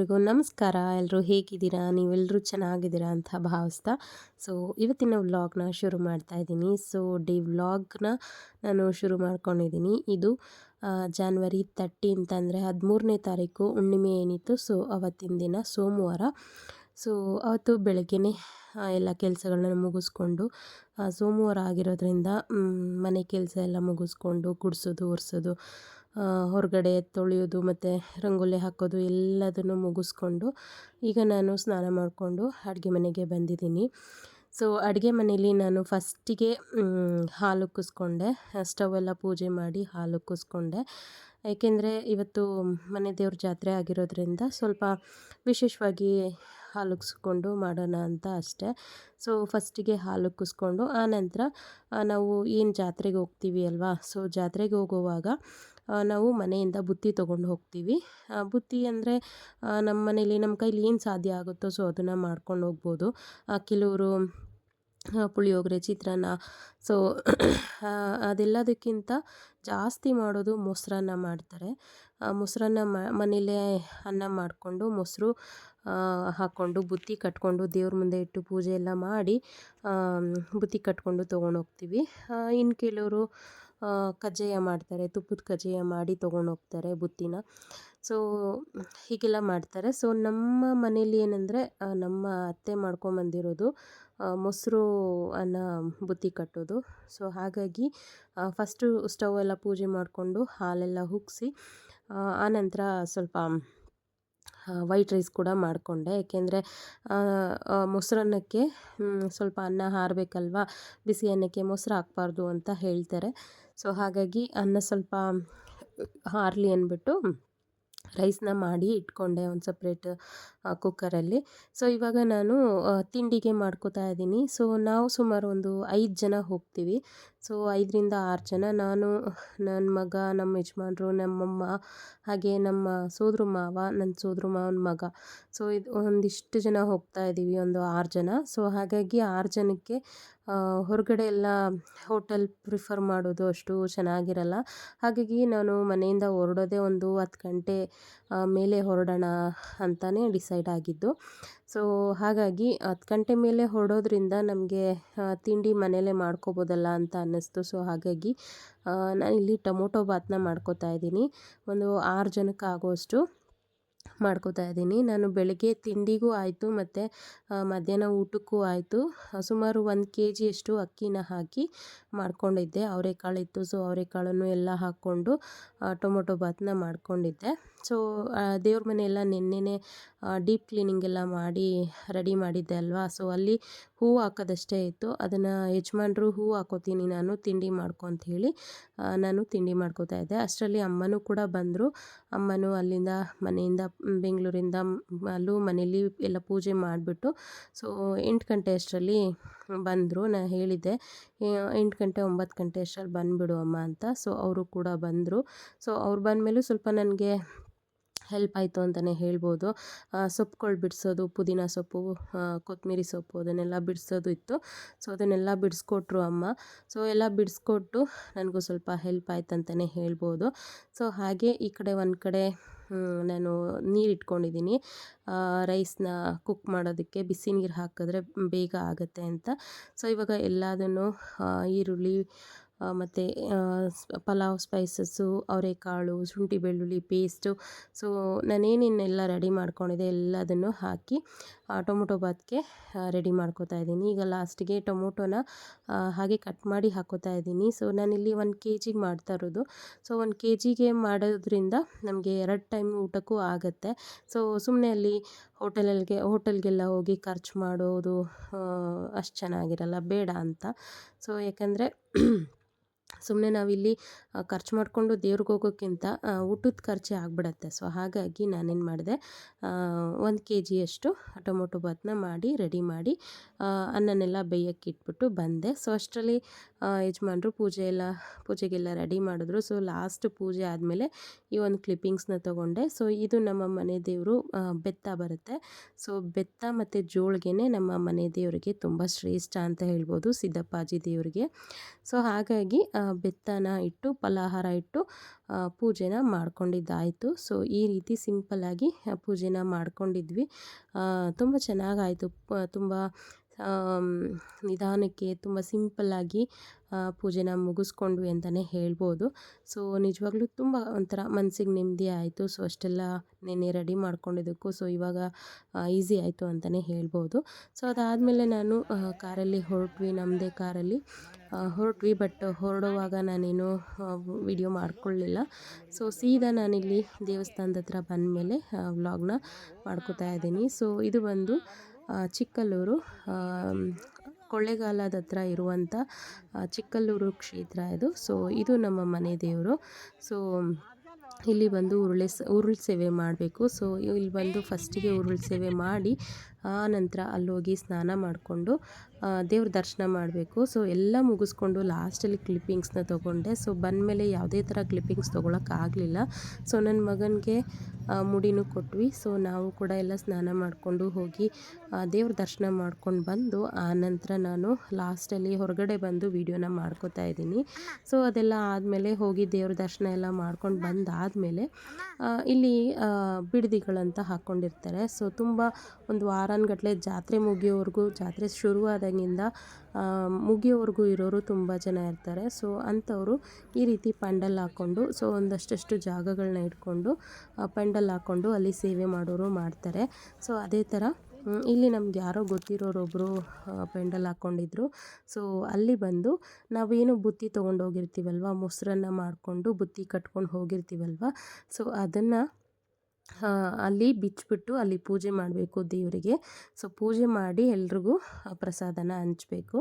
ಎಲ್ರಿಗೂ ನಮಸ್ಕಾರ. ಎಲ್ಲರೂ ಹೇಗಿದ್ದೀರಾ? ನೀವೆಲ್ಲರೂ ಚೆನ್ನಾಗಿದ್ದೀರಾ ಅಂತ ಭಾವಿಸ್ತಾ. ಸೊ ಇವತ್ತಿನ ವ್ಲಾಗ್ನ ಶುರು ಮಾಡ್ತಾ ಇದ್ದೀನಿ. ಸೊ ಡಿ ವ್ಲಾಗ್ನ ನಾನು ಶುರು ಮಾಡ್ಕೊಂಡಿದ್ದೀನಿ. ಇದು ಜಾನ್ವರಿ ತರ್ಟಿ ಅಂತಂದರೆ ಹದಿಮೂರನೇ ತಾರೀಕು ಹುಣ್ಣಿಮೆ ಏನಿತ್ತು. ಸೊ ಅವತ್ತಿನ ದಿನ ಸೋಮವಾರ. ಸೊ ಅವತ್ತು ಬೆಳಗ್ಗೆನೇ ಎಲ್ಲ ಕೆಲಸಗಳನ್ನ ಮುಗಿಸ್ಕೊಂಡು ಸೋಮವಾರ ಆಗಿರೋದ್ರಿಂದ ಮನೆ ಕೆಲಸ ಎಲ್ಲ ಮುಗಿಸ್ಕೊಂಡು, ಗುಡಿಸೋದು, ಒರೆಸೋದು ಹೊರಗಡೆ ತೊಳೆಯೋದು ಮತ್ತು ರಂಗೋಲಿ ಹಾಕೋದು ಎಲ್ಲದನ್ನು ಮುಗಿಸ್ಕೊಂಡು ಈಗ ನಾನು ಸ್ನಾನ ಮಾಡಿಕೊಂಡು ಅಡುಗೆ ಮನೆಗೆ ಬಂದಿದ್ದೀನಿ. ಸೊ ಅಡುಗೆ ಮನೇಲಿ ನಾನು ಫಸ್ಟಿಗೆ ಹಾಲು ಕುಸ್ಕೊಂಡೆ. ಸ್ಟವ್ ಎಲ್ಲ ಪೂಜೆ ಮಾಡಿ ಹಾಲು ಕುಸ್ಕೊಂಡೆ. ಏಕೆಂದರೆ ಇವತ್ತು ಮನೆ ದೇವ್ರ ಜಾತ್ರೆ ಆಗಿರೋದ್ರಿಂದ ಸ್ವಲ್ಪ ವಿಶೇಷವಾಗಿ ಹಾಲು ಕುಸ್ಕೊಂಡು ಮಾಡೋಣ ಅಂತ ಅಷ್ಟೆ. ಸೊ ಫಸ್ಟಿಗೆ ಹಾಲು ಕುಸ್ಕೊಂಡು ಆನಂತರ ನಾವು ಏನು ಜಾತ್ರೆಗೆ ಹೋಗ್ತೀವಿ ಅಲ್ವಾ? ಸೊ ಜಾತ್ರೆಗೆ ಹೋಗುವಾಗ ನಾವು ಮನೆಯಿಂದ ಬುತ್ತಿ ತೊಗೊಂಡು ಹೋಗ್ತೀವಿ. ಬುತ್ತಿ ಅಂದರೆ ನಮ್ಮ ಮನೇಲಿ ನಮ್ಮ ಕೈಲಿ ಏನು ಸಾಧ್ಯ ಆಗುತ್ತೋ ಸೊ ಅದನ್ನು ಮಾಡ್ಕೊಂಡು ಹೋಗ್ಬೋದು. ಕೆಲವರು ಪುಳಿಯೋಗರೆ, ಚಿತ್ರಾನ್ನ, ಸೊ ಅದೆಲ್ಲದಕ್ಕಿಂತ ಜಾಸ್ತಿ ಮಾಡೋದು ಮೊಸರನ್ನ ಮಾಡ್ತಾರೆ. ಮೊಸರನ್ನ ಮನೇಲೇ ಅನ್ನ ಮಾಡಿಕೊಂಡು ಮೊಸರು ಹಾಕ್ಕೊಂಡು ಬುತ್ತಿ ಕಟ್ಕೊಂಡು ದೇವ್ರ ಮುಂದೆ ಇಟ್ಟು ಪೂಜೆ ಎಲ್ಲ ಮಾಡಿ ಬುತ್ತಿ ಕಟ್ಕೊಂಡು ತೊಗೊಂಡೋಗ್ತೀವಿ ಇನ್ನು ಕೆಲವರು ಕಜ್ಜಾಯ ಮಾಡ್ತಾರೆ, ತುಪ್ಪದ ಕಜ್ಜಾಯ ಮಾಡಿ ತೊಗೊಂಡೋಗ್ತಾರೆ ಬುತ್ತಿನ. ಸೊ ಹೀಗೆಲ್ಲ ಮಾಡ್ತಾರೆ. ಸೊ ನಮ್ಮ ಮನೇಲಿ ಏನಂದರೆ ನಮ್ಮ ಅತ್ತೆ ಮಾಡ್ಕೊಂಬಂದಿರೋದು ಮೊಸರು ಅನ್ನ ಬುತ್ತಿ ಕಟ್ಟೋದು. ಸೊ ಹಾಗಾಗಿ ಫಸ್ಟು ಸ್ಟವ್ ಎಲ್ಲ ಪೂಜೆ ಮಾಡಿಕೊಂಡು ಹಾಲೆಲ್ಲ ಹುಗ್ಸಿ ಆನಂತರ ಸ್ವಲ್ಪ ವೈಟ್ ರೈಸ್ ಕೂಡ ಮಾಡಿಕೊಂಡೆ. ಏಕೆಂದರೆ ಮೊಸರನ್ನಕ್ಕೆ ಸ್ವಲ್ಪ ಅನ್ನ ಹಾರಬೇಕಲ್ವಾ, ಬಿಸಿ ಅನ್ನಕ್ಕೆ ಮೊಸರು ಹಾಕ್ಬಾರ್ದು ಅಂತ ಹೇಳ್ತಾರೆ. ಸೊ ಹಾಗಾಗಿ ಅನ್ನ ಸ್ವಲ್ಪ ಹಾರ್ಲಿ ಅಂದ್ಬಿಟ್ಟು ರೈಸ್ನ ಮಾಡಿ ಇಟ್ಕೊಂಡೆ ಒಂದು ಸಪ್ರೇಟ್ ಕುಕ್ಕರಲ್ಲಿ ಸೊ ಇವಾಗ ನಾನು ತಿಂಡಿಗೆ ಮಾಡ್ಕೋತಾ ಇದ್ದೀನಿ. ಸೊ ನಾವು ಸುಮಾರು ಒಂದು ಐದು ಜನ ಹೋಗ್ತೀವಿ. ಸೊ, ಐದರಿಂದ ಆರು ಜನ ನಾನು ನನ್ನ ಮಗ ನಮ್ಮ ಯಜಮಾನ್ರು, ನಮ್ಮಮ್ಮ, ಹಾಗೆ ನಮ್ಮ ಸೋದ್ರ ಮಾವ ನನ್ನ ಸೋದ್ರ ಮಾವನ ಮಗ. ಸೊ, ಇದು ಒಂದಿಷ್ಟು ಜನ ಹೋಗ್ತಾ ಇದ್ದೀವಿ, ಒಂದು ಆರು ಜನ. ಸೊ, ಹಾಗಾಗಿ ಆರು ಜನಕ್ಕೆ ಹೊರಗಡೆ ಎಲ್ಲ ಹೋಟೆಲ್ ಪ್ರಿಫರ್ ಮಾಡೋದು ಅಷ್ಟು ಚೆನ್ನಾಗಿರಲ್ಲ. ಹಾಗಾಗಿ ನಾನು ಮನೆಯಿಂದ ಹೊರಡೋದೇ ಒಂದು ಹತ್ತು ಗಂಟೆ ಮೇಲೆ ಹೊರಡೋಣ ಅಂತಲೇ ಡಿಸೈಡ್ ಆಗಿದ್ದು. ಸೊ ಹಾಗಾಗಿ ಹತ್ತು ಗಂಟೆ ಮೇಲೆ ಹೊರಡೋದ್ರಿಂದ ನಮಗೆ ತಿಂಡಿ ಮನೆಯಲ್ಲೇ ಮಾಡ್ಕೋಬೋದಲ್ಲ ಅಂತ ಅನ್ನಿಸ್ತು. ಸೊ ಹಾಗಾಗಿ ನಾನಿಲ್ಲಿ ಟೊಮೊಟೊ ಬಾತನ್ನ ಮಾಡ್ಕೋತಾ ಇದ್ದೀನಿ. ಒಂದು ಆರು ಜನಕ್ಕೆ ಆಗೋಷ್ಟು ಮಾಡ್ಕೋತಾ ಇದ್ದೀನಿ. ನಾನು ಬೆಳಗ್ಗೆ ತಿಂಡಿಗೂ ಆಯಿತು ಮತ್ತು ಮಧ್ಯಾಹ್ನ ಊಟಕ್ಕೂ ಆಯಿತು. ಸುಮಾರು ಒಂದು ಕೆ ಜಿಯಷ್ಟು ಅಕ್ಕಿನ ಹಾಕಿ ಮಾಡ್ಕೊಂಡಿದ್ದೆ. ಅವರೆಕಾಳಿತ್ತು ಸೊ ಅವರೆಕಾಳನ್ನು ಎಲ್ಲ ಹಾಕ್ಕೊಂಡು ಟೊಮೊಟೊ ಬಾತನ್ನ ಮಾಡ್ಕೊಂಡಿದ್ದೆ. ಸೊ ದೇವ್ರ ಮನೆಯೆಲ್ಲ ನೆನ್ನೆನೇ ಡೀಪ್ ಕ್ಲೀನಿಂಗ್ ಎಲ್ಲ ಮಾಡಿ ರೆಡಿ ಮಾಡಿದ್ದೆ ಅಲ್ವಾ? ಸೊ ಅಲ್ಲಿ ಹೂವು ಹಾಕೋದಷ್ಟೇ ಇತ್ತು. ಅದನ್ನು ಯಜಮಾನ್ರು ಹೂವು ಹಾಕೋತೀನಿ, ನಾನು ತಿಂಡಿ ಮಾಡ್ಕೊ ಅಂತ ಹೇಳಿ ನಾನು ತಿಂಡಿ ಮಾಡ್ಕೋತಾ ಇದ್ದೆ. ಅಷ್ಟರಲ್ಲಿ ಅಮ್ಮನೂ ಕೂಡ ಬಂದರು. ಅಮ್ಮನೂ ಅಲ್ಲಿಂದ ಮನೆಯಿಂದ, ಬೆಂಗಳೂರಿಂದ, ಅಲ್ಲೂ ಮನೇಲಿ ಎಲ್ಲ ಪೂಜೆ ಮಾಡಿಬಿಟ್ಟು ಸೊ ಎಂಟು ಗಂಟೆ ಅಷ್ಟರಲ್ಲಿ ಬಂದರು. ನಾನು ಹೇಳಿದ್ದೆ ಎಂಟು ಗಂಟೆ, ಒಂಬತ್ತು ಗಂಟೆ ಅಷ್ಟರಲ್ಲಿ ಬಂದುಬಿಡು ಅಮ್ಮ ಅಂತ. ಸೊ ಅವರು ಕೂಡ ಬಂದರು. ಸೊ ಅವ್ರು ಬಂದಮೇಲೂ ಸ್ವಲ್ಪ ನನಗೆ ಹೆಲ್ಪ್ ಆಯಿತು ಅಂತಲೇ ಹೇಳ್ಬೋದು. ಸೊಪ್ಪುಗಳು ಬಿಡಿಸೋದು, ಪುದೀನ ಸೊಪ್ಪು ಕೊತ್ತಂಬರಿ ಸೊಪ್ಪು ಅದನ್ನೆಲ್ಲ ಬಿಡಿಸೋದು ಇತ್ತು. ಸೊ, ಅದನ್ನೆಲ್ಲ ಬಿಡಿಸ್ಕೊಟ್ರು ಅಮ್ಮ. ಸೊ, ಎಲ್ಲ ಬಿಡಿಸ್ಕೊಟ್ಟು ನನಗೂ ಸ್ವಲ್ಪ ಹೆಲ್ಪ್ ಆಯ್ತು ಅಂತಲೇ ಹೇಳ್ಬೋದು. ಸೊ, ಹಾಗೆ ಈ ಕಡೆ ಒಂದು ಕಡೆ ನಾನು ನೀರು ಇಟ್ಕೊಂಡಿದ್ದೀನಿ ರೈಸ್ನ ಕುಕ್ ಮಾಡೋದಕ್ಕೆ ಬಿಸಿ ನೀರು ಹಾಕಿದ್ರೆ ಬೇಗ ಆಗುತ್ತೆ ಅಂತ. ಸೊ, ಇವಾಗ ಎಲ್ಲದನ್ನು ಈರುಳ್ಳಿ ಮತ್ತು ಪಲಾವ್ ಸ್ಪೈಸಸ್ಸು ಅವರೆಕಾಳು, ಶುಂಠಿ ಬೆಳ್ಳುಳ್ಳಿ ಪೇಸ್ಟು ಸೊ ನಾನೇನೇನೆಲ್ಲ ರೆಡಿ ಮಾಡ್ಕೊಂಡಿದ್ದೆ ಎಲ್ಲದನ್ನು ಹಾಕಿ ಟೊಮೊಟೊ ಬಾತ್ಗೆ ರೆಡಿ ಮಾಡ್ಕೋತಾ ಇದ್ದೀನಿ. ಈಗ ಲಾಸ್ಟಿಗೆ ಟೊಮೊಟೊನ ಹಾಗೆ ಕಟ್ ಮಾಡಿ ಹಾಕೋತಾ ಇದ್ದೀನಿ. ಸೊ ನಾನಿಲ್ಲಿ ಒಂದು ಕೆ ಜಿಗೆ ಮಾಡ್ತಾ ಇರೋದು. ಸೊ ಒಂದು ಕೆ ಜಿಗೆ ಮಾಡೋದ್ರಿಂದ ನಮಗೆ ಎರಡು ಟೈಮ್ ಊಟಕ್ಕೂ ಆಗುತ್ತೆ. ಸೊ ಸುಮ್ಮನೆ ಅಲ್ಲಿ ಹೋಟೆಲಲ್ಲಿಗೆ ಹೋಟೆಲ್ಗೆಲ್ಲ ಹೋಗಿ ಖರ್ಚು ಮಾಡೋದು ಅಷ್ಟು ಚೆನ್ನಾಗಿರಲ್ಲ, ಬೇಡ ಅಂತ. ಸೊ ಯಾಕಂದರೆ ಸುಮ್ಮನೆ ನಾವಿಲ್ಲಿ ಖರ್ಚು ಮಾಡಿಕೊಂಡು ದೇವ್ರಿಗೆ ಹೋಗೋಕ್ಕಿಂತ ಊಟದ ಖರ್ಚೇ ಆಗಿಬಿಡತ್ತೆ. ಸೊ, ಹಾಗಾಗಿ ನಾನೇನು ಮಾಡಿದೆ ಒಂದು ಕೆ ಜಿಯಷ್ಟು ಟೊಮೊಟೊ ಬಾತನ್ನ ಮಾಡಿ, ರೆಡಿ ಮಾಡಿ ಅನ್ನನೆಲ್ಲ ಬೇಯಕ್ಕೆ ಇಟ್ಬಿಟ್ಟು ಬಂದೆ. ಸೊ, ಅಷ್ಟರಲ್ಲಿ ಯಜಮಾನ್ರು ಪೂಜೆ ಎಲ್ಲ, ಪೂಜೆಗೆಲ್ಲ ರೆಡಿ ಮಾಡಿದ್ರು. ಸೊ ಲಾಸ್ಟ್ ಪೂಜೆ ಆದಮೇಲೆ ಈ ಒಂದು ಕ್ಲಿಪ್ಪಿಂಗ್ಸ್ನ ತೊಗೊಂಡೆ. ಸೊ ಇದು ನಮ್ಮ ಮನೆ ದೇವರು ಬೆತ್ತ ಬರುತ್ತೆ. ಸೊ ಬೆತ್ತ ಮತ್ತು ಜೋಳಿಗೆನೆ ನಮ್ಮ ಮನೆ ದೇವರಿಗೆ ತುಂಬ ಶ್ರೇಷ್ಠ ಅಂತ ಹೇಳ್ಬೋದು ಸಿದ್ದಪ್ಪಾಜಿ ದೇವರಿಗೆ. ಸೊ ಹಾಗಾಗಿ ಬೆತ್ತನ ಇಟ್ಟು, ಫಲಾಹಾರ ಇಟ್ಟು ಪೂಜೆನ ಮಾಡ್ಕೊಂಡಿದ್ದಾಯಿತು. ಸೊ ಈ ರೀತಿ ಸಿಂಪಲ್ಲಾಗಿ ಪೂಜೆನ ಮಾಡ್ಕೊಂಡಿದ್ವಿ. ತುಂಬ ಚೆನ್ನಾಗಾಯಿತು. ತುಂಬ ನಿಧಾನಕ್ಕೆ ತುಂಬ ಸಿಂಪಲ್ಲಾಗಿ ಪೂಜೆನ ಮುಗಿಸ್ಕೊಂಡ್ವಿ ಅಂತಲೇ ಹೇಳ್ಬೋದು. ಸೊ, ನಿಜವಾಗ್ಲೂ ತುಂಬ ಒಂಥರ ಮನಸ್ಸಿಗೆ ನೆಮ್ಮದಿ ಆಯಿತು. ಸೊ, ಅಷ್ಟೆಲ್ಲ ನೆನ್ನೆ ರೆಡಿ ಮಾಡ್ಕೊಂಡಿದ್ದಕ್ಕೂ, ಸೊ, ಇವಾಗ ಈಸಿ ಆಯಿತು ಅಂತಲೇ ಹೇಳ್ಬೋದು. ಸೊ, ಅದಾದಮೇಲೆ ನಾನು ಕಾರಲ್ಲಿ ಹೊರಟ್ವಿ, ನಮ್ಮದೇ ಕಾರಲ್ಲಿ. ಹೊರಟ್ವಿ, ಬಟ್ ಹೊರಡುವಾಗ ನಾನೇನು ವಿಡಿಯೋ ಮಾಡ್ಕೊಳ್ಳಿಲ್ಲ. ಸೊ, ಸೀದಾ ನಾನಿಲ್ಲಿ ದೇವಸ್ಥಾನದ ಹತ್ರ ಬಂದಮೇಲೆ ವ್ಲಾಗ್ನ ಮಾಡ್ಕೋತಾ ಇದ್ದೀನಿ. ಸೊ, ಇದು ಬಂದು ಚಿಕ್ಕಲ್ಲೂರು ಕೊಳ್ಳೇಗಾಲದ ಹತ್ರ ಇರುವಂಥ ಚಿಕ್ಕಲ್ಲೂರು ಕ್ಷೇತ್ರ ಇದು. ಸೊ ಇದು ನಮ್ಮ ಮನೆ ದೇವರು. ಸೊ ಇಲ್ಲಿ ಬಂದು ಉರುಳೆ ಉರುಳು ಸೇವೆ ಮಾಡಬೇಕು. ಸೊ ಇಲ್ಲಿ ಬಂದು ಫಸ್ಟಿಗೆ ಉರುಳು ಸೇವೆ ಮಾಡಿ ಆ ನಂತರ ಅಲ್ಲೋಗಿ ಸ್ನಾನ ಮಾಡಿಕೊಂಡು ದೇವ್ರ ದರ್ಶನ ಮಾಡಬೇಕು. ಸೊ, ಎಲ್ಲ ಮುಗಿಸ್ಕೊಂಡು ಲಾಸ್ಟಲ್ಲಿ ಕ್ಲಿಪ್ಪಿಂಗ್ಸ್ನ ತೊಗೊಂಡೆ. ಸೊ, ಬಂದಮೇಲೆ ಯಾವುದೇ ಥರ ಕ್ಲಿಪ್ಪಿಂಗ್ಸ್ ತೊಗೊಳಕ್ಕಾಗಲಿಲ್ಲ. ಸೊ, ನನ್ನ ಮಗನಿಗೆ ಮುಡಿನೂ ಕೊಟ್ವಿ. ಸೊ, ನಾವು ಕೂಡ ಎಲ್ಲ ಸ್ನಾನ ಮಾಡಿಕೊಂಡು ಹೋಗಿ ದೇವ್ರ ದರ್ಶನ ಮಾಡ್ಕೊಂಡು ಬಂದು, ಆ ನಂತರ ನಾನು ಲಾಸ್ಟಲ್ಲಿ ಹೊರಗಡೆ ಬಂದು ವೀಡಿಯೋನ ಮಾಡ್ಕೋತಾ ಇದ್ದೀನಿ. ಸೊ, ಅದೆಲ್ಲ ಆದಮೇಲೆ ಹೋಗಿ ದೇವ್ರ ದರ್ಶನ ಎಲ್ಲ ಮಾಡ್ಕೊಂಡು ಬಂದಾದಮೇಲೆ ಇಲ್ಲಿ ಬಿಡದಿಗಳಂತ ಹಾಕ್ಕೊಂಡಿರ್ತಾರೆ ಸೊ, ತುಂಬ ಒಂದು ವಾರಾನ್ಗಟ್ಲೆ ಜಾತ್ರೆ ಮುಗಿಯೋವರೆಗೂ, ಜಾತ್ರೆ ಶುರುವಾದಾಗಿಂದ ಮುಗಿಯೋವರೆಗೂ ಇರೋರು ತುಂಬ ಜನ ಇರ್ತಾರೆ. ಸೊ, ಅಂಥವರು ಈ ರೀತಿ ಪೆಂಡಲ್ ಹಾಕ್ಕೊಂಡು ಸೊ ಒಂದಷ್ಟು ಜಾಗಗಳನ್ನ ಇಟ್ಕೊಂಡು ಪೆಂಡಲ್ ಹಾಕ್ಕೊಂಡು ಅಲ್ಲಿ ಸೇವೆ ಮಾಡೋರು ಮಾಡ್ತಾರೆ. ಸೊ, ಅದೇ ಥರ ಇಲ್ಲಿ ನಮ್ಗೆ ಯಾರೋ ಗೊತ್ತಿರೋರೊಬ್ಬರು ಪೆಂಡಲ್ ಹಾಕ್ಕೊಂಡಿದ್ರು ಸೊ, ಅಲ್ಲಿ ಬಂದು ನಾವೇನು ಬುತ್ತಿ ತೊಗೊಂಡು ಹೋಗಿರ್ತೀವಲ್ವ ಮೊಸರನ್ನ ಮಾಡಿಕೊಂಡು ಬುತ್ತಿ ಕಟ್ಕೊಂಡು ಹೋಗಿರ್ತೀವಲ್ವ, ಸೊ, ಅದನ್ನು ಅಲ್ಲಿ ಬಿಚ್ಚಿಬಿಟ್ಟು ಅಲ್ಲಿ ಪೂಜೆ ಮಾಡಬೇಕು ದೇವರಿಗೆ. ಸೊ ಪೂಜೆ ಮಾಡಿ ಎಲ್ರಿಗೂ ಪ್ರಸಾದನ ಹಂಚಬೇಕು.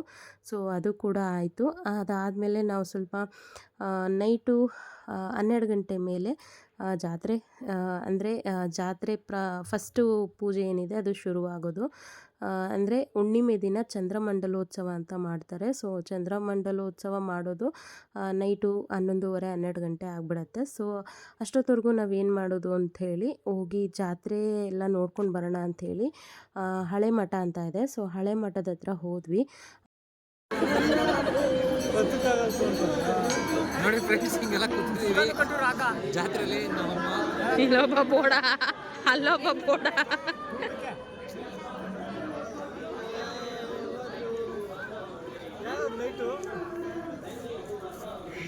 ಸೊ ಅದು ಕೂಡ ಆಯಿತು. ಅದಾದಮೇಲೆ ನಾವು ಸ್ವಲ್ಪ ನೈಟು ಹನ್ನೆರಡು ಗಂಟೆ ಮೇಲೆ ಜಾತ್ರೆ ಅಂದರೆ ಜಾತ್ರೆ ಪ್ರ ಫಸ್ಟು ಪೂಜೆ ಏನಿದೆ ಅದು ಶುರುವಾಗೋದು. ಅಂದರೆ ಹುಣ್ಣಿಮೆ ದಿನ ಚಂದ್ರಮಂಡಲೋತ್ಸವ ಅಂತ ಮಾಡ್ತಾರೆ. ಸೊ ಚಂದ್ರಮಂಡಲೋತ್ಸವ ಮಾಡೋದು ನೈಟು ಹನ್ನೊಂದುವರೆ ಹನ್ನೆರಡು ಗಂಟೆ ಆಗಿಬಿಡತ್ತೆ. ಸೊ ಅಷ್ಟೊತ್ತವರೆಗೂ ನಾವೇನು ಮಾಡೋದು ಅಂಥೇಳಿ ಹೋಗಿ ಜಾತ್ರೆ ಎಲ್ಲ ನೋಡ್ಕೊಂಡು ಬರೋಣ ಅಂಥೇಳಿ ಹಳೆ ಮಠ ಅಂತ ಇದೆ. ಸೊ ಹಳೆ ಮಠದ ಹತ್ರ ಹೋದ್ವಿ. ನೋಡಿ ಫ್ರೆಂಡ್ಸ್ ಹಿಂಗೆಲ್ಲ ಕೂತಿದ್ದೀವಿ. ಜಾತ್ರೆಯಲ್ಲಿ ಬೋಡ ಅಲ್ಲೊಬ್ಬ ಬೋಡ.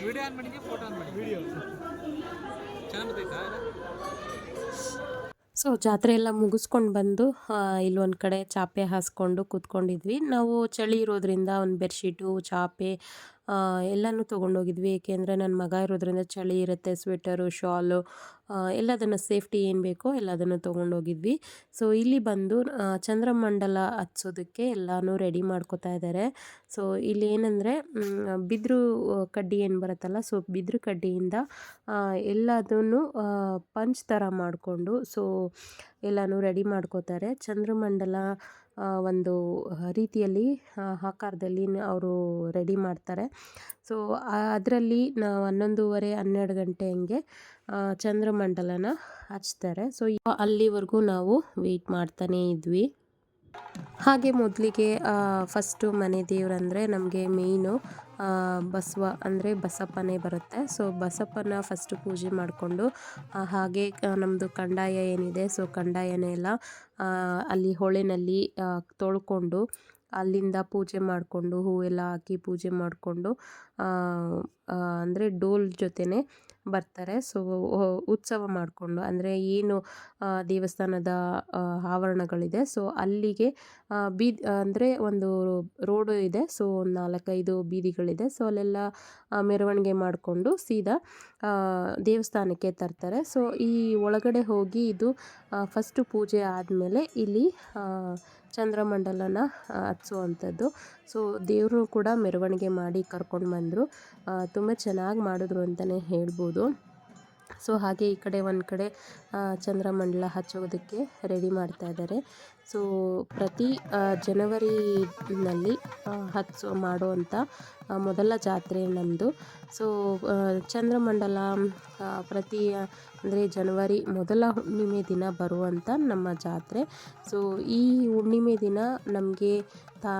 ವಿಡಿಯೋ ಆನ್ ಫೋಟೋ ಆನ್ ಮಾಡಿ ವಿಡಿಯೋ. ಚೆನ್ನಾಗಿ ಬರ್ತೈತಾ ಸೊ ಜಾತ್ರೆ ಎಲ್ಲ ಮುಗಿಸ್ಕೊಂಡು ಬಂದು ಇಲ್ಲೊಂದು ಕಡೆ ಚಾಪೆ ಹಾಸ್ಕೊಂಡು ಕೂತ್ಕೊಂಡಿದ್ವಿ. ನಾವು ಚಳಿ ಇರೋದ್ರಿಂದ ಒಂದು ಬೆಡ್ಶೀಟು ಚಾಪೆ ಎಲ್ಲನೂ ತೊಗೊಂಡೋಗಿದ್ವಿ. ಏಕೆಂದರೆ ನನ್ನ ಮಗ ಇರೋದ್ರಿಂದ ಚಳಿ ಇರುತ್ತೆ ಸ್ವೆಟರು ಶಾಲು ಎಲ್ಲದನ್ನು ಸೇಫ್ಟಿ ಏನು ಬೇಕೋ ಎಲ್ಲದನ್ನು ತೊಗೊಂಡೋಗಿದ್ವಿ. ಸೊ ಇಲ್ಲಿ ಬಂದು ಚಂದ್ರಮಂಡಲ ಹಚ್ಚೋದಕ್ಕೆ ಎಲ್ಲನೂ ರೆಡಿ ಮಾಡ್ಕೋತಾ ಇದ್ದಾರೆ ಸೊ ಇಲ್ಲಿ ಏನಂದರೆ ಬಿದಿರು ಕಡ್ಡಿ ಏನು ಬರುತ್ತಲ್ಲ ಸೊ ಬಿದಿರು ಕಡ್ಡಿಯಿಂದ ಎಲ್ಲದನ್ನು ಪಂಚ್ ಥರ ಮಾಡಿಕೊಂಡು ಸೊ ಎಲ್ಲನೂ ರೆಡಿ ಮಾಡ್ಕೋತಾರೆ. ಚಂದ್ರಮಂಡಲ ಒಂದು ರೀತಿಯಲ್ಲಿ ಆಕಾರದಲ್ಲಿ ಅವರು ರೆಡಿ ಮಾಡ್ತಾರೆ. ಸೊ ಅದರಲ್ಲಿ ನಾವು ಹನ್ನೊಂದುವರೆ, ಹನ್ನೆರಡು ಗಂಟೆ ಹಂಗೆ ಚಂದ್ರಮಂಡಲನ ಹಚ್ತಾರೆ. ಸೊ ಅಲ್ಲಿವರೆಗೂ ನಾವು ವೆಯ್ಟ್ ಮಾಡ್ತಾನೇ ಇದ್ವಿ. ಹಾಗೆ ಮೊದಲಿಗೆ ಫಸ್ಟು ಮನೆ ದೇವ್ರಂದರೆ ನಮಗೆ ಮೇಯ್ನು ಬಸವ ಅಂದರೆ ಬಸಪ್ಪನೇ ಬರುತ್ತೆ. ಸೊ ಬಸಪ್ಪನ ಫಸ್ಟು ಪೂಜೆ ಮಾಡಿಕೊಂಡು ಹಾಗೆ ನಮ್ಮದು ಕಂಡಾಯ ಏನಿದೆ ಸೊ ಕಂಡಾಯನೇ ಎಲ್ಲ ಅಲ್ಲಿ ಹೊಳೆನಲ್ಲಿ ತೊಳ್ಕೊಂಡು ಅಲ್ಲಿಂದ ಪೂಜೆ ಮಾಡಿಕೊಂಡು, ಹೂವೆಲ್ಲ ಹಾಕಿ ಪೂಜೆ ಮಾಡಿಕೊಂಡು ಅಂದರೆ ಡೋಲ್ ಜೊತೆನೇ ಬರ್ತಾರೆ. ಸೊ ಉತ್ಸವ ಮಾಡಿಕೊಂಡು, ಅಂದರೆ ಏನು ದೇವಸ್ಥಾನದ ಆವರಣಗಳಿದೆ. ಸೊ ಅಲ್ಲಿಗೆ ಬೀದಿ ಅಂದರೆ ಒಂದು ರೋಡು ಇದೆ. ಸೊ ಒಂದು ನಾಲ್ಕೈದು ಬೀದಿಗಳಿದೆ. ಸೊ ಅಲ್ಲೆಲ್ಲ ಮೆರವಣಿಗೆ ಮಾಡಿಕೊಂಡು ಸೀದಾ ದೇವಸ್ಥಾನಕ್ಕೆ ತರ್ತಾರೆ. ಸೊ ಈ ಒಳಗಡೆ ಹೋಗಿ ಇದು ಫಸ್ಟು ಪೂಜೆ ಆದಮೇಲೆ ಇಲ್ಲಿ ಚಂದ್ರಮಂಡಲನ ಹಚ್ಚುವಂಥದ್ದು ಸೊ, ದೇವರು ಕೂಡ ಮೆರವಣಿಗೆ ಮಾಡಿ ಕರ್ಕೊಂಡು ಬಂದರು. ತುಂಬ ಚೆನ್ನಾಗಿ ಮಾಡಿದ್ರು ಅಂತಲೇ ಹೇಳ್ಬೋದು. ಸೊ, ಹಾಗೆ ಈ ಕಡೆ ಒಂದು ಕಡೆ ಚಂದ್ರಮಂಡಲ ಹಚ್ಚೋದಕ್ಕೆ ರೆಡಿ ಮಾಡ್ತಾ ಇದ್ದಾರೆ ಸೊ, ಪ್ರತಿ ಜನವರಿನಲ್ಲಿ ಹಚ್ಚೋ ಮಾಡುವಂಥ ಮೊದಲ ಜಾತ್ರೆ ನಮ್ಮದು ಸೊ ಚಂದ್ರಮಂಡಲ ಪ್ರತಿ, ಅಂದರೆ ಜನವರಿ ಮೊದಲ ಹುಣ್ಣಿಮೆ ದಿನ ಬರುವಂಥ ನಮ್ಮ ಜಾತ್ರೆ. ಸೊ ಈ ಹುಣ್ಣಿಮೆ ದಿನ ನಮಗೆ ತಾ,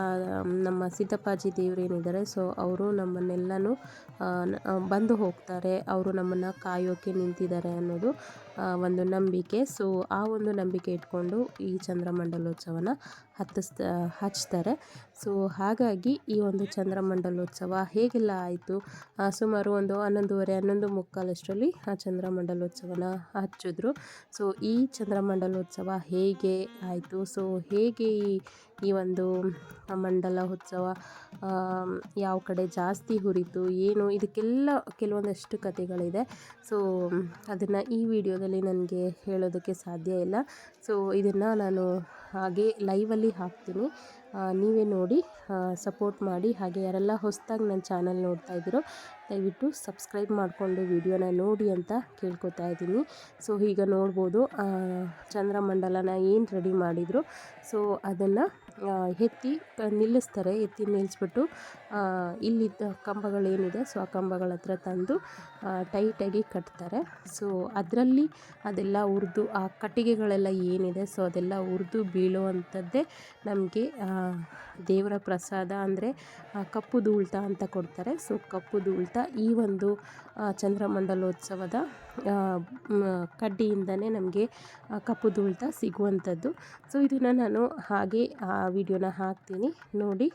ನಮ್ಮ ಸಿದ್ದಪ್ಪಾಜಿ ದೇವರೇನಿದ್ದಾರೆ ಸೊ ಅವರು ನಮ್ಮನ್ನೆಲ್ಲನೂ ಬಂದು ಹೋಗ್ತಾರೆ. ಅವರು ನಮ್ಮನ್ನು ಕಾಯೋಕ್ಕೆ ನಿಂತಿದ್ದಾರೆ ಅನ್ನೋದು ಒಂದು ನಂಬಿಕೆ. ಸೊ ಆ ಒಂದು ನಂಬಿಕೆ ಇಟ್ಕೊಂಡು ಈ ಚಂದ್ರಮಂಡಲೋತ್ಸವನ ಹತ್ತಿಸ್ತ, ಹಚ್ತಾರೆ. ಸೊ ಹಾಗಾಗಿ ಈ ಒಂದು ಚಂದ್ರಮಂಡಲೋತ್ಸವ ಹೇಗೆಲ್ಲ ಆಯಿತು? ಸುಮಾರು ಒಂದು ಹನ್ನೊಂದುವರೆ ಹನ್ನೊಂದು ಮುಕ್ಕಾಲಷ್ಟರಲ್ಲಿ ಆ ಚಂದ್ರಮಂಡಲೋತ್ಸವನ ಹಚ್ಚಿದ್ರು. ಸೊ ಈ ಚಂದ್ರಮಂಡಲೋತ್ಸವ ಹೇಗೆ ಆಯಿತು? ಸೊ ಹೇಗೆ ಈ ಈ ಒಂದು ಮಂಡಲ ಉತ್ಸವ ಯಾವ ಕಡೆ ಜಾಸ್ತಿ ಹುರಿತು, ಏನು, ಇದಕ್ಕೆಲ್ಲ ಕೆಲವೊಂದಷ್ಟು ಕಥೆಗಳಿದೆ. ಸೊ, ಅದನ್ನು ಈ ವಿಡಿಯೋದಲ್ಲಿ ನನಗೆ ಹೇಳೋದಕ್ಕೆ ಸಾಧ್ಯ ಇಲ್ಲ. ಸೊ, ಇದನ್ನು ನಾನು ಹಾಗೆ ಲೈವಲ್ಲಿ ಹಾಕ್ತೀನಿ. ನೀವೇ ನೋಡಿ ಸಪೋರ್ಟ್ ಮಾಡಿ. ಹಾಗೆ ಯಾರೆಲ್ಲ ಹೊಸದಾಗಿ ನನ್ನ ಚಾನಲ್ ನೋಡ್ತಾ ಇದ್ದೀರೋ, ದಯವಿಟ್ಟು ಸಬ್ಸ್ಕ್ರೈಬ್ ಮಾಡಿಕೊಂಡು ವಿಡಿಯೋನ ನೋಡಿ ಅಂತ ಕೇಳ್ಕೊತಾ ಇದ್ದೀನಿ. ಸೊ, ಈಗ ನೋಡ್ಬೋದು ಚಂದ್ರಮಂಡಲನ ಏನು ರೆಡಿ ಮಾಡಿದರು. ಸೊ, ಅದನ್ನು ಎತ್ತಿ ನಿಲ್ಲಿಸ್ತಾರೆ. ಎತ್ತಿ ನಿಲ್ಲಿಸ್ಬಿಟ್ಟು ಇಲ್ಲಿದ್ದ ಕಂಬಗಳೇನಿದೆ, ಸೊ ಆ ಕಂಬಗಳ ಹತ್ರ ತಂದು ಟೈಟಾಗಿ ಕಟ್ತಾರೆ. ಸೊ ಅದರಲ್ಲಿ ಅದೆಲ್ಲ ಉರಿದು, ಆ ಕಟ್ಟಿಗೆಗಳೆಲ್ಲ ಏನಿದೆ, ಸೊ ಅದೆಲ್ಲ ಉರಿದು ಬೀಳುವಂಥದ್ದೇ ನಮಗೆ ದೇವರ ಪ್ರಸಾದ ಅಂದರೆ ಕಪ್ಪು ಧೂಳ್ತ ಅಂತ ಕೊಡ್ತಾರೆ. ಸೊ ಕಪ್ಪು ಧೂಳ್ತ ಈ ಒಂದು ಚಂದ್ರಮಂಡಲೋತ್ಸವದ ಕಡ್ಡಿಯಿಂದನೇ ನಮಗೆ ಕಪ್ಪು ಧೂಳ್ತ ಸಿಗುವಂಥದ್ದು ಸೊ ಇದನ್ನು ನಾನು ಹಾಗೆ ಆ ವಿಡಿಯೋನ ಹಾಕ್ತೀನಿ. ನೋಡಿ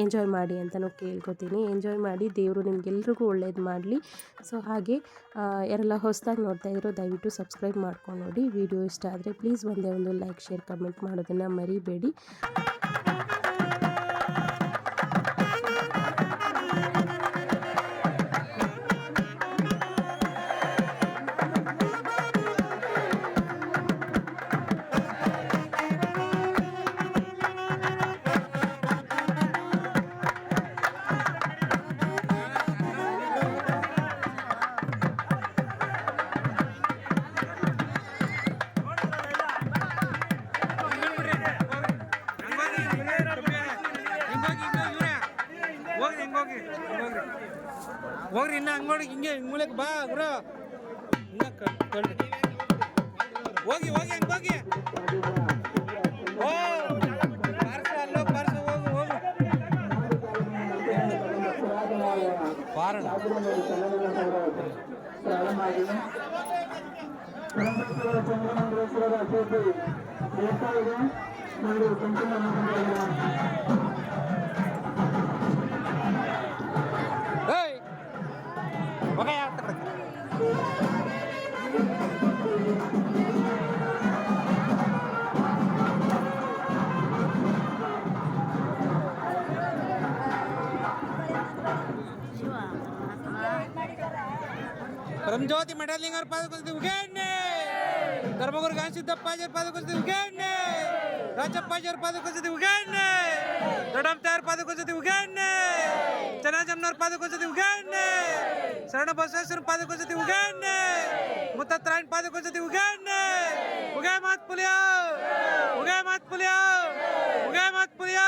ಎಂಜಾಯ್ ಮಾಡಿ ಅಂತಲೂ ಕೇಳ್ಕೊತೀನಿ. ಎಂಜಾಯ್ ಮಾಡಿ ದೇವರು ನಿಮಗೆಲ್ರಿಗೂ ಒಳ್ಳೇದು ಮಾಡಲಿ. ಸೊ ಹಾಗೆ ಯಾರೆಲ್ಲ ಹೊಸದಾಗಿ ನೋಡ್ತಾ ಇರೋ ದಯವಿಟ್ಟು ಸಬ್ಸ್ಕ್ರೈಬ್ ಮಾಡ್ಕೊಂಡು ನೋಡಿ. ವಿಡಿಯೋ ಇಷ್ಟ ಆದರೆ ಪ್ಲೀಸ್ ಒಂದೇ ಒಂದು ಲೈಕ್ ಶೇರ್ ಕಮೆಂಟ್ ಮಾಡೋದನ್ನು ಮರಿಬೇಡಿ. ಹೋಗಿ ಹೋಗಿ ಹಂಗ್ ಹೋಗಿ ಓ ಪಾರ್ಸು ಅಲ್ಲೋಗಿ ಪಾರ್ಸು ಹೋಗು ಹೋಗು ಪಾರಣ ಏಯ್ ಪರಮಜ್ಯೋತಿ ಮಠಲಿಂಗರ ಪಾದಕೊಳ್ತೀವಿ ಉಗೇಣ್ಣೆ ಧರ್ಮಗುರು ಗಾನ್ ಸಿದ್ದಪ್ಪಾಜಿಯವ್ರ ಪಾದಕೊಳ್ತೀವಿ ಉಗೇಣ್ಣೆ ರಾಜಪ್ಪಾಜಿಯವ್ರ ಪಾದಕೊಳ್ತೀವಿ ಉಗೇಣ್ಣೆ ದೊಡ್ಡಮ್ಮತಾಯವ್ರ ಪಾದಕೊಳ್ತೀವಿ ಉಗೇಣ್ಣೆ ಚನ್ನಜಮ್ಮನವ್ರ ಪಾದಕೊಳ್ತೀವಿ ಉಗೇಣ್ಣೆ ಶರಣ ಬಸವೇಶ್ವರ ಪಾದಕೊಳ್ತೀವಿ ಉಗೇಣ್ಣೆ ಮುತ್ತತ್ರಾಯಣ ಪಾದಕೊಳ್ತೀವಿ ಉಗೇಣ್ಣೆ ಉಗೇ ಮಾತ್ ಪುಲಿಯೋ ಉಗೇ ಮಾತ್ ಪುಲಿಯೋ ಉಗೇ ಮಾತ್ ಪುಲಿಯೋ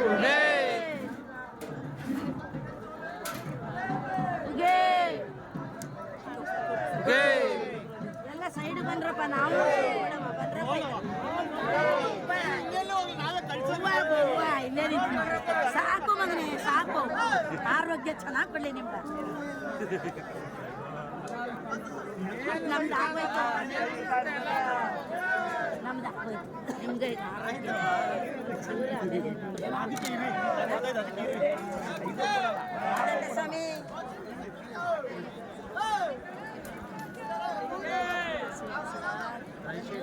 ಆರೋಗ್ಯ ಚೆನ್ನಾಗಿ ಕೊಡ್ಲಿ ನಿಮ್ಗೆ ನಮ್ದು ಆಗೋಯ್ತು ನಮ್ದು ಆಗೋಯ್ತು ನಿಮ್ಗೆ ಇದು ಆರೋಗ್ಯ ಚೂರು ಅದೇ. ಅದಲ್ಲ ಸ್ವಾಮಿ ಶಿವ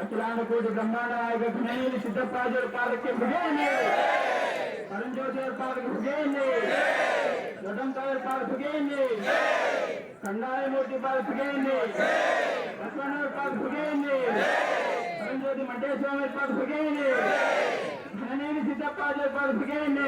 ಅಖಿಲಾಂಡಕೋಟಿ ಬ್ರಹ್ಮಾಂಡ ನಾಯಕ ಘನೆಯಲ್ಲಿ ಸಿದ್ದಪ್ಪಾಜಿಯವರ ಪಾದಕ್ಕೆ ಬುಗೆಯಲ್ಲಿ ಪರಂಜ್ಯೋತಿಯವರ ಪಾದಕ್ಕೆ ಬುಗೆಯಲ್ಲಿ ದೊಡ್ಡಂತವರ ಪಾದ ಬುಗೆಯಲ್ಲಿ ಕಂದಾಯ ಮೂರ್ತಿ ಪಾದ ಬುಗೆಯಲ್ಲಿ ಬಸವಣ್ಣವರ ಪಾದ ಬುಗೆಯಲ್ಲಿ జ్యోతి మధ్యేశ్వరం ఏర్పాటు సుఖేయండి ధననేని సిద్ధప్ప ఏర్పాటు సుఖేయండి